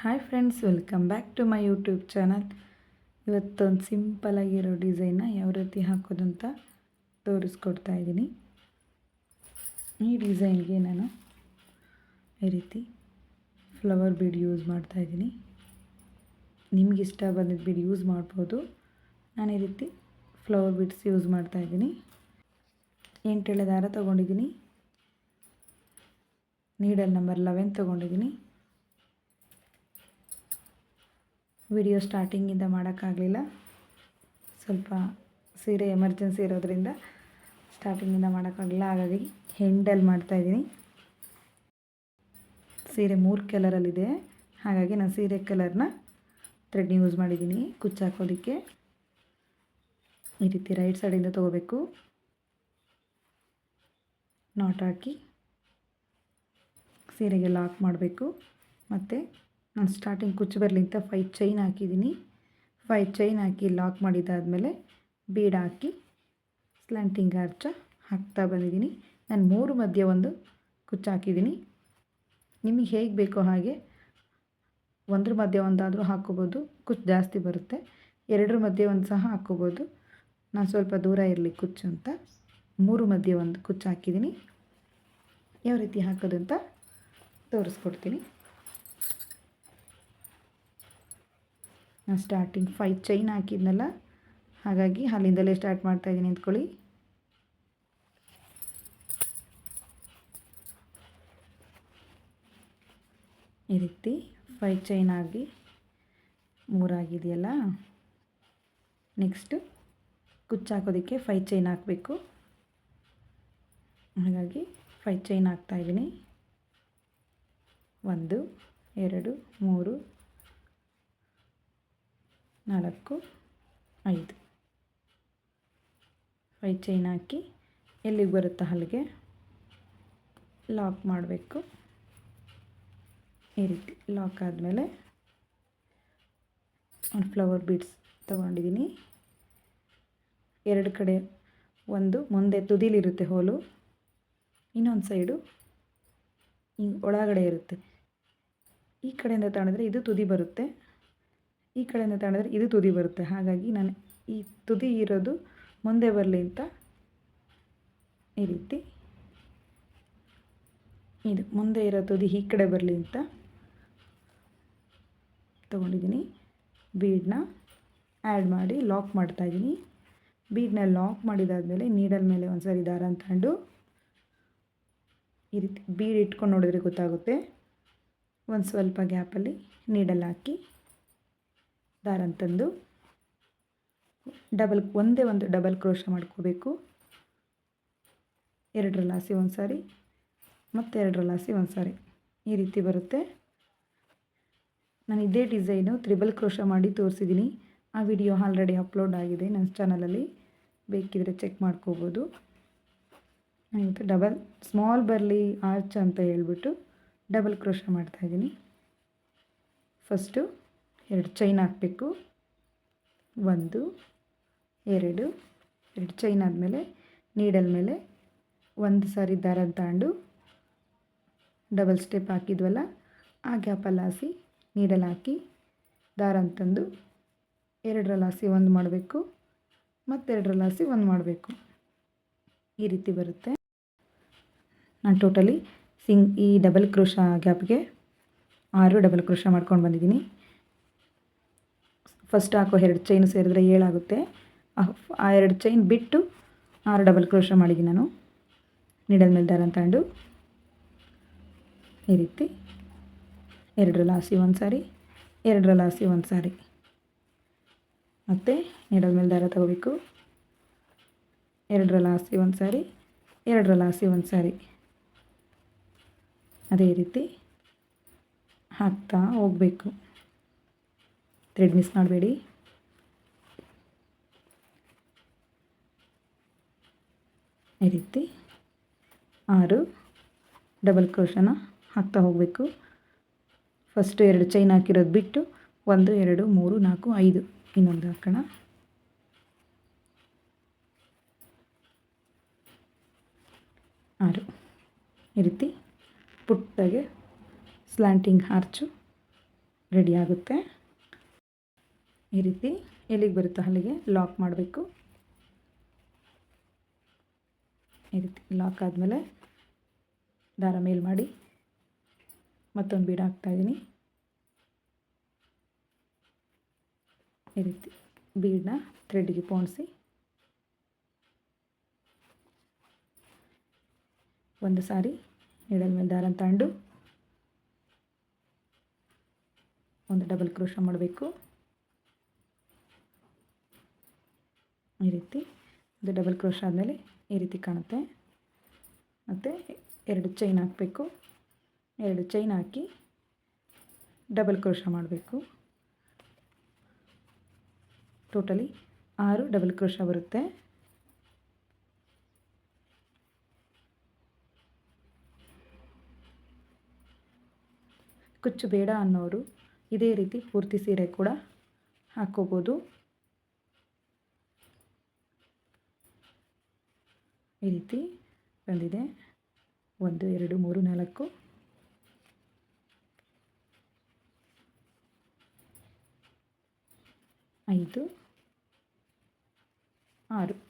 Hi friends welcome back to my YouTube channel ಇವತ್ತೊಂದು ಸಿಂಪಲಾಗಿರೋ ಡಿಸೈನ್ನ ಯಾವ ರೀತಿ ಹಾಕೋದು ಅಂತ ತೋರಿಸ್ಕೊಡ್ತಾ ಇದ್ದೀನಿ. ಈ ಡಿಸೈನ್ಗೆ ನಾನು ಈ ರೀತಿ ಫ್ಲವರ್ ಬೀಡ್ ಯೂಸ್ ಮಾಡ್ತಾ ಇದ್ದೀನಿ. ನಿಮ್ಗೆ ಇಷ್ಟ ಬಂದಿದ್ದ ಬೀಡ್ ಯೂಸ್ ಮಾಡ್ಬೋದು. ನಾನು ಈ ರೀತಿ ಫ್ಲವರ್ ಬೀಡ್ಸ್ ಯೂಸ್ ಮಾಡ್ತಾ ಇದ್ದೀನಿ. ಎಂಟೆಳೆ ದಾರ ತೊಗೊಂಡಿದ್ದೀನಿ. ನೀಡಲ್ ನಂಬರ್ ಲೆವೆನ್ ತೊಗೊಂಡಿದ್ದೀನಿ. ವಿಡಿಯೋ ಸ್ಟಾರ್ಟಿಂಗಿಂದ ಮಾಡೋಕ್ಕಾಗಲಿಲ್ಲ. ಸ್ವಲ್ಪ ಸೀರೆ ಎಮರ್ಜೆನ್ಸಿ ಇರೋದ್ರಿಂದ ಸ್ಟಾರ್ಟಿಂಗಿಂದ ಮಾಡೋಕ್ಕಾಗಲಿಲ್ಲ. ಹಾಗಾಗಿ ಹೆಂಡಲ್ ಮಾಡ್ತಾಯಿದ್ದೀನಿ ಸೀರೆ ಮೂರು ಕಲರಲ್ಲಿದೆ. ಹಾಗಾಗಿ ನಾನು ಸೀರೆ ಕಲರ್ನ ಥ್ರೆಡ್ ಯೂಸ್ ಮಾಡಿದ್ದೀನಿ. ಕುಚ್ಚು ಹಾಕೋದಕ್ಕೆ. ಈ ರೀತಿ ರೈಟ್ ಸೈಡಿಂದ ತೊಗೋಬೇಕು. ನಾಟ್ ಹಾಕಿ. ಸೀರೆಗೆ ಲಾಕ್ ಮಾಡಬೇಕು. ಮತ್ತು ನಾನು ಸ್ಟಾರ್ಟಿಂಗ್ ಕುಚ್ಚು ಬರಲಿಂತ ಫೈ ಚೈನ್ ಹಾಕಿದ್ದೀನಿ. ಫೈ ಚೈನ್ ಹಾಕಿ ಲಾಕ್ ಮಾಡಿದ್ದಾದಮೇಲೆ ಬೀಡ್ ಹಾಕಿ ಸ್ಲ್ಯಾಂಟಿಂಗ್ ಅರ್ಚ ಹಾಕ್ತಾ ಬಂದಿದ್ದೀನಿ. ನಾನು ಮೂರು ಮಧ್ಯ ಒಂದು ಕುಚ್ಚು ಹಾಕಿದ್ದೀನಿ ನಿಮಗೆ ಹೇಗೆ ಬೇಕೋ ಹಾಗೆ ಒಂದ್ರ ಮಧ್ಯೆ ಒಂದಾದರೂ ಹಾಕ್ಕೋಬೋದು. ಕುಚ್ಚು ಜಾಸ್ತಿ ಬರುತ್ತೆ. ಎರಡರ ಮಧ್ಯೆ ಒಂದು ಸಹ ಹಾಕ್ಕೋಬೋದು. ನಾನು ಸ್ವಲ್ಪ ದೂರ ಇರಲಿ ಕುಚ್ಚು ಅಂತ. ಮೂರು ಮಧ್ಯೆ ಒಂದು ಕುಚ್ಚು ಹಾಕಿದ್ದೀನಿ ಯಾವ ರೀತಿ ಹಾಕೋದು ಅಂತ ತೋರಿಸ್ಕೊಡ್ತೀನಿ. ನಾನು ಸ್ಟಾರ್ಟಿಂಗ್ ಫೈವ್ ಚೈನ್ ಹಾಕಿದ್ನಲ್ಲ? ಹಾಗಾಗಿ ಅಲ್ಲಿಂದಲೇ ಸ್ಟಾರ್ಟ್ ಮಾಡ್ತಾಯಿದ್ದೀನಿ ಅಂದ್ಕೊಳ್ಳಿ ಈ ರೀತಿ ಫೈ ಚೈನ್ ಆಗಿ ಮೂರಾಗಿದೆಯಲ್ಲ? ನೆಕ್ಸ್ಟು ಕುಚ್ಚು ಹಾಕೋದಕ್ಕೆ ಫೈ ಚೈನ್ ಹಾಕಬೇಕು. ಹಾಗಾಗಿ ಫೈವ್ ಚೈನ್ ಹಾಕ್ತಾಯಿದ್ದೀನಿ ಒಂದು, ಎರಡು, ಮೂರು ನಾಲ್ಕು, ಐದು. ಫೈ ಚೈನ್ ಹಾಕಿ ಎಲ್ಲಿಗೆ ಬರುತ್ತಾ ಅಲ್ಲಿಗೆ ಲಾಕ್ ಮಾಡಬೇಕು. ಈ ರೀತಿ ಲಾಕ್ ಆದಮೇಲೆ ಒಂದು ಫ್ಲವರ್ ಬೀಡ್ಸ್ ತೊಗೊಂಡಿದ್ದೀನಿ. ಎರಡು ಕಡೆ ಒಂದು ಮುಂದೆ ತುದಿಲಿರುತ್ತೆ ಹೋಲು. ಇನ್ನೊಂದು ಸೈಡು ಹಿಂಗೆ ಒಳಗಡೆ ಇರುತ್ತೆ. ಈ ಕಡೆಯಿಂದ ತಗೊಂಡಿದ್ರೆ ಇದು ತುದಿ ಬರುತ್ತೆ. ಈ ಕಡೆಯಿಂದ ತಗೊಂಡಿದ್ರೆ ಇದು ತುದಿ ಬರುತ್ತೆ. ಹಾಗಾಗಿ ನಾನು ಈ ತುದಿ ಇರೋದು ಮುಂದೆ ಬರಲಿ ಅಂತ ಈ ರೀತಿ. ಇದು ಮುಂದೆ ಇರೋ ತುದಿ ಈ ಕಡೆ ಬರಲಿ ಅಂತ ತೊಗೊಂಡಿದ್ದೀನಿ. ಬೀಡನ್ನ ಆ್ಯಡ್ ಮಾಡಿ ಲಾಕ್ ಮಾಡ್ತಾಯಿದ್ದೀನಿ ಬೀಡನ್ನ ಲಾಕ್ ಮಾಡಿದಾದಮೇಲೆ ನೀಡಲ್ ಮೇಲೆ ಒಂದು ಸರಿ ದಾರ ಅಂತಕೊಂಡು ಈ ರೀತಿ ಬೀಡ್ ಇಟ್ಕೊಂಡು ನೋಡಿದ್ರೆ ಗೊತ್ತಾಗುತ್ತೆ. ಒಂದು ಸ್ವಲ್ಪ ಗ್ಯಾಪಲ್ಲಿ ನೀಡಲ್ ಹಾಕಿ. ದಾರ ತಂದು ಡಬಲ್ ಒಂದೇ ಒಂದು ಡಬಲ್ ಕ್ರೋಶ ಮಾಡ್ಕೋಬೇಕು. ಎರಡರ ಲಾಸಿ ಒಂದು ಸಾರಿ ಮತ್ತು ಎರಡರ ಲಾಸಿ ಒಂದು ಸಾರಿ ಈ ರೀತಿ ಬರುತ್ತೆ. ನಾನು ಇದೇ ಡಿಸೈನು ತ್ರಿಬಲ್ ಕ್ರೋಶ ಮಾಡಿ ತೋರಿಸಿದ್ದೀನಿ ಆ ವಿಡಿಯೋ ಆಲ್ರೆಡಿ ಅಪ್ಲೋಡ್ ಆಗಿದೆ ನನ್ನ ಚಾನಲಲ್ಲಿ ಬೇಕಿದ್ರೆ ಚೆಕ್ ಮಾಡ್ಕೋಬೋದು. ನಾನಿವತ್ತು ಡಬಲ್ ಸ್ಮಾಲ್ ಬರಲಿ ಆರ್ಚ್ ಅಂತ ಹೇಳ್ಬಿಟ್ಟು ಡಬಲ್ ಕ್ರೋಶ ಮಾಡ್ತಾಯಿದ್ದೀನಿ ಫಸ್ಟು ಎರಡು ಚೈನ್ ಹಾಕಬೇಕು. ಒಂದು, ಎರಡು ಎರಡು ಚೈನ್ ಆದಮೇಲೆ ನೀಡಲ್ ಮೇಲೆ ಒಂದು ಸಾರಿ ದಾರ ತಾಂಡು ಡಬಲ್ ಸ್ಟೆಪ್ ಹಾಕಿದ್ವಲ್ಲ, ಆ ಗ್ಯಾಪಲ್ಲಿ ಹಾಸಿ ನೀಡಲ್ ಹಾಕಿ ದಾರ ಅಂತಂದು ಎರಡರಲ್ಲಿ ಒಂದು ಮಾಡಬೇಕು. ಮತ್ತೆರಡರಲ್ಲಿ ಹಾಸಿ ಒಂದು ಮಾಡಬೇಕು. ಈ ರೀತಿ ಬರುತ್ತೆ. ನಾನು ಟೋಟಲಿ ಸಿಂಗ್ ಈ ಡಬಲ್ ಕ್ರೋಶ ಗ್ಯಾಪ್ಗೆ ಆರು ಡಬಲ್ ಕ್ರೋಶ ಮಾಡ್ಕೊಂಡು ಬಂದಿದ್ದೀನಿ. ಫಸ್ಟ್ ಹಾಕೋ ಎರಡು ಚೈನ್ ಸೇರಿದ್ರೆ ಏಳಾಗುತ್ತೆ. ಆ ಎರಡು ಚೈನ್ ಬಿಟ್ಟು ಆರು ಡಬಲ್ ಕ್ರೋಶ ಮಾಡಿದ್ದೀನಿ ನಾನು. ನೀಡಲ್ ಮೇಲೆ ದಾರ ತಗೊಂಡು ಈ ರೀತಿ. ಎರಡರಲ್ಲಿ ಹಾಸಿ ಒಂದು ಸಾರಿ, ಎರಡರ ಲಾಸಿ ಒಂದು ಸಾರಿ. ಮತ್ತು ನೀಡಲ್ ಮೇಲೆ ದಾರ ತಗೋಬೇಕು. ಎರಡರ ಲಾಸಿ ಒಂದು ಸಾರಿ ಎರಡರಲ್ಲಿ ಹಾಸಿ ಒಂದು ಸಾರಿ. ಅದೇ ರೀತಿ ಹಾಕ್ತಾ ಹೋಗಬೇಕು. ಥ್ರೆಡ್ ಮಿಸ್ ಮಾಡಬೇಡಿ. ಈ ರೀತಿ ಆರು ಡಬಲ್ ಕ್ರೋಶನ ಹಾಕ್ತಾ ಹೋಗಬೇಕು. ಫಸ್ಟು ಎರಡು ಚೈನ್ ಹಾಕಿರೋದು ಬಿಟ್ಟು ಒಂದು, ಎರಡು, ಮೂರು, ನಾಲ್ಕು, ಐದು ಇನ್ನೊಂದು ಹಾಕೋಣ. ಆರು. ಈ ರೀತಿ ಪುಟ್ಟಾಗೆ ಸ್ಲ್ಯಾಂಟಿಂಗ್ ಹಾರ್ಚು ರೆಡಿ ಆಗುತ್ತೆ. ಈ ರೀತಿ ಎಲ್ಲಿಗೆ ಬರುತ್ತೋ ಅಲ್ಲಿಗೆ ಲಾಕ್ ಮಾಡಬೇಕು. ಈ ರೀತಿ ಲಾಕ್ ಆದಮೇಲೆ ದಾರ ಮೇಲ್ ಮಾಡಿ ಮತ್ತೊಂದು ಬೀಡ ಹಾಕ್ತಾಯಿದ್ದೀನಿ ಈ ರೀತಿ ಬೀಡನ್ನ ಥ್ರೆಡ್ಗೆ ಪೋಣಿಸಿ ಒಂದು ಸಾರಿ ನೀಡಲ್ ಮೇಲೆ ದಾರ ತಗೊಂಡು ಒಂದು ಡಬಲ್ ಕ್ರೋಶ ಮಾಡಬೇಕು. ಈ ರೀತಿ ಇದು ಡಬಲ್ ಕ್ರೋಶ ಆದಮೇಲೆ ಈ ರೀತಿ ಕಾಣುತ್ತೆ. ಮತ್ತು ಎರಡು ಚೈನ್ ಹಾಕಬೇಕು. ಎರಡು ಚೈನ್ ಹಾಕಿ ಡಬಲ್ ಕ್ರೋಶ ಮಾಡಬೇಕು. ಟೋಟಲಿ ಆರು ಡಬಲ್ ಕ್ರೋಶ ಬರುತ್ತೆ. ಕುಚ್ಚು ಬೇಡ ಅನ್ನೋರು ಇದೇ ರೀತಿ ಪೂರ್ತಿ ಸೀರೆ ಕೂಡ ಹಾಕ್ಕೋಬೋದು. ಈ ರೀತಿ ಬಂದಿದೆ. ಒಂದು, ಎರಡು, ಮೂರು, ನಾಲ್ಕು. ಐದು, ಆರು.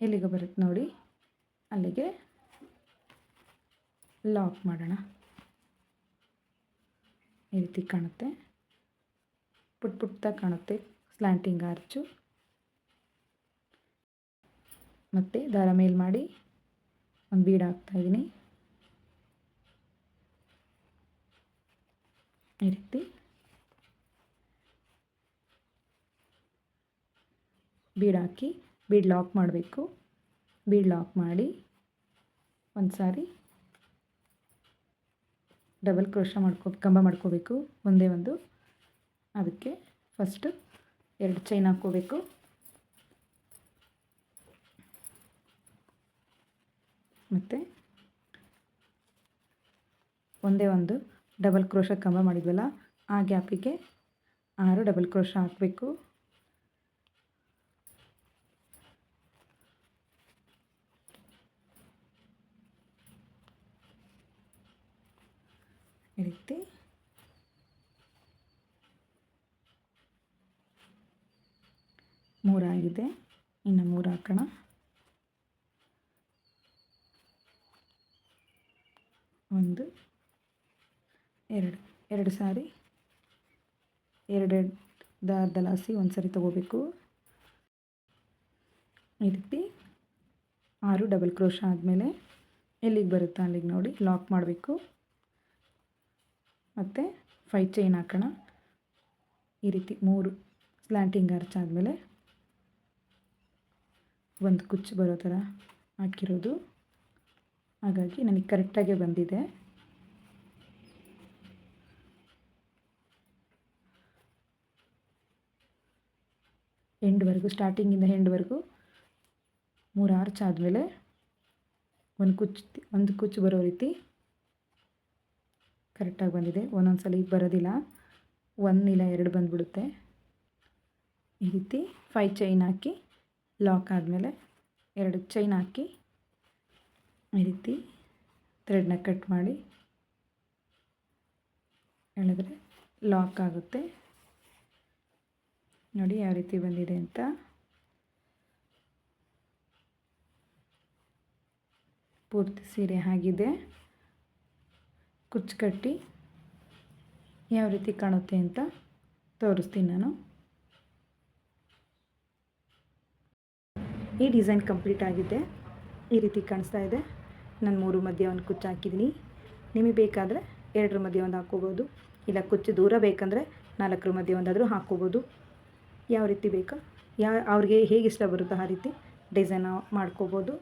ಎಲ್ಲಿಗೆ ಬರುತ್ತೆ ನೋಡಿ. ಅಲ್ಲಿಗೆ ಲಾಕ್ ಮಾಡೋಣ. ಈ ರೀತಿ ಕಾಣುತ್ತೆ. ಪುಟ್ ಪುಟ್ಟಾಗಿ ಕಾಣುತ್ತೆ. Slanting arch. ಮತ್ತು ದಾರ ಮೇಲ್ ಮಾಡಿ ಒಂದು ಬೀಡ್ ಹಾಕ್ತಾ ಇದ್ದೀನಿ ಈ ರೀತಿ. ಬೀಡ್ ಹಾಕಿ, ಬೀಡ್ ಲಾಕ್ ಮಾಡಬೇಕು. ಬೀಡ್ ಲಾಕ್ ಮಾಡಿ ಒಂದು ಸಾರಿ ಡಬಲ್ ಕ್ರೋಶ ಮಾಡ್ಕೋ, ಕಂಬ ಮಾಡ್ಕೋಬೇಕು. ಒಂದೇ ಒಂದು. ಅದಕ್ಕೆ ಫಸ್ಟು ಎರಡು ಚೈನ್ ಹಾಕ್ಕೋಬೇಕು. ಮತ್ತು ಒಂದೇ ಒಂದು ಡಬಲ್ ಕ್ರೋಶ ಕಂಬ ಮಾಡಿದ್ವಲ್ಲ, ಆ ಗ್ಯಾಪಿಗೆ ಆರು ಡಬಲ್ ಕ್ರೋಶ ಹಾಕಬೇಕು. ಈ ಮೂರಾಗಿದೆ. ಇನ್ನು ಮೂರು ಹಾಕೋಣ. ಒಂದು, ಎರಡು ಎರಡು ಸಾರಿ, ಎರಡೆರಡು ಅರ್ಧ ಲಾಸಿ ಒಂದು ಸಾರಿ ತೊಗೋಬೇಕು. ಈ ರೀತಿ ಆರು ಡಬಲ್ ಕ್ರೋಶ ಆದಮೇಲೆ ಎಲ್ಲಿಗೆ ಬರುತ್ತಾ ಅಲ್ಲಿಗೆ ನೋಡಿ, ಲಾಕ್ ಮಾಡಬೇಕು. ಮತ್ತು ಫೈ ಚೈನ್ ಹಾಕೋಣ. ಈ ರೀತಿ ಮೂರು ಸ್ಲ್ಯಾಂಟಿಂಗ್ ಅರ್ಚ್ ಆದಮೇಲೆ ಒಂದು ಕುಚ್ಚು ಬರೋ ಥರ ಹಾಕಿರೋದು. ಹಾಗಾಗಿ ನನಗೆ ಕರೆಕ್ಟಾಗಿ ಬಂದಿದೆ. ಎಂಡ್ವರೆಗೂ, ಸ್ಟಾರ್ಟಿಂಗಿಂದ ಎಂಡ್ವರೆಗೂ ಮೂರು ಆರ್ಚ್ ಆದಮೇಲೆ ಒಂದು ಕುಚ್ಚು ಒಂದು ಕುಚ್ಚು ಬರೋ ರೀತಿ ಕರೆಕ್ಟಾಗಿ ಬಂದಿದೆ. ಒಂದೊಂದು ಸಲ ಬರೋದಿಲ್ಲ. ಒಂದು ಇಲ್ಲ ಎರಡು ಬಂದುಬಿಡುತ್ತೆ. ಈ ರೀತಿ ಫೈ ಚೈನ್ ಹಾಕಿ ಲಾಕ್ ಆದಮೇಲೆ ಎರಡು ಚೈನ್ ಹಾಕಿ ಈ ರೀತಿ ಥ್ರೆಡ್ನ ಕಟ್ ಮಾಡಿ ಹೇಳಿದ್ರೆ ಲಾಕ್ ಆಗುತ್ತೆ. ನೋಡಿ ಯಾವ ರೀತಿ ಬಂದಿದೆ ಅಂತ. ಪೂರ್ತಿ ಸೀರೆ ಆಗಿದೆ. ಕುಚ್ಚು ಕಟ್ಟಿ ಯಾವ ರೀತಿ ಕಾಣುತ್ತೆ ಅಂತ ತೋರಿಸ್ತೀನಿ ನಾನು. ಈ ಡಿಸೈನ್ ಕಂಪ್ಲೀಟ್ ಆಗಿದೆ. ಈ ರೀತಿ ಕಾಣಿಸ್ತಾ ಇದೆ. ನಾನು ಮೂರು ಮಧ್ಯೆ ಒಂದು ಕುಚ್ಚು ಹಾಕಿದ್ದೀನಿ. ನಿಮಗೆ ಬೇಕಾದರೆ ಎರಡರ ಮಧ್ಯೆ ಒಂದು ಹಾಕ್ಕೋಬೋದು. ಇಲ್ಲ ಕುಚ್ಚು ದೂರ ಬೇಕಂದರೆ ನಾಲ್ಕರ ಮಧ್ಯೆ ಒಂದಾದರೂ ಹಾಕ್ಕೋಬೋದು. ಯಾವ ರೀತಿ ಬೇಕಾ? ಯಾ, ಅವ್ರಿಗೆ ಹೇಗೆ ಇಷ್ಟ ಬರುತ್ತೋ ಆ ರೀತಿ ಡಿಸೈನ್ ಮಾಡ್ಕೋಬೋದು.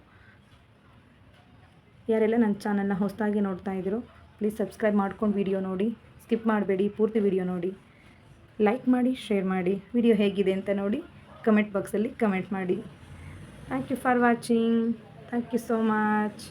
ಯಾರೆಲ್ಲ ನನ್ನ ಚಾನಲ್ನ ಹೊಸದಾಗಿ ನೋಡ್ತಾ ಇದ್ದೀರೋ, ಪ್ಲೀಸ್ ಸಬ್ಸ್ಕ್ರೈಬ್ ಮಾಡ್ಕೊಂಡು ವಿಡಿಯೋ ನೋಡಿ. ಸ್ಕಿಪ್ ಮಾಡಬೇಡಿ, ಪೂರ್ತಿ ವಿಡಿಯೋ ನೋಡಿ. ಲೈಕ್ ಮಾಡಿ, ಶೇರ್ ಮಾಡಿ. ವಿಡಿಯೋ ಹೇಗಿದೆ ಅಂತ ನೋಡಿ ಕಮೆಂಟ್ ಬಾಕ್ಸಲ್ಲಿ ಕಮೆಂಟ್ ಮಾಡಿ. Thank you for watching. Thank you so much.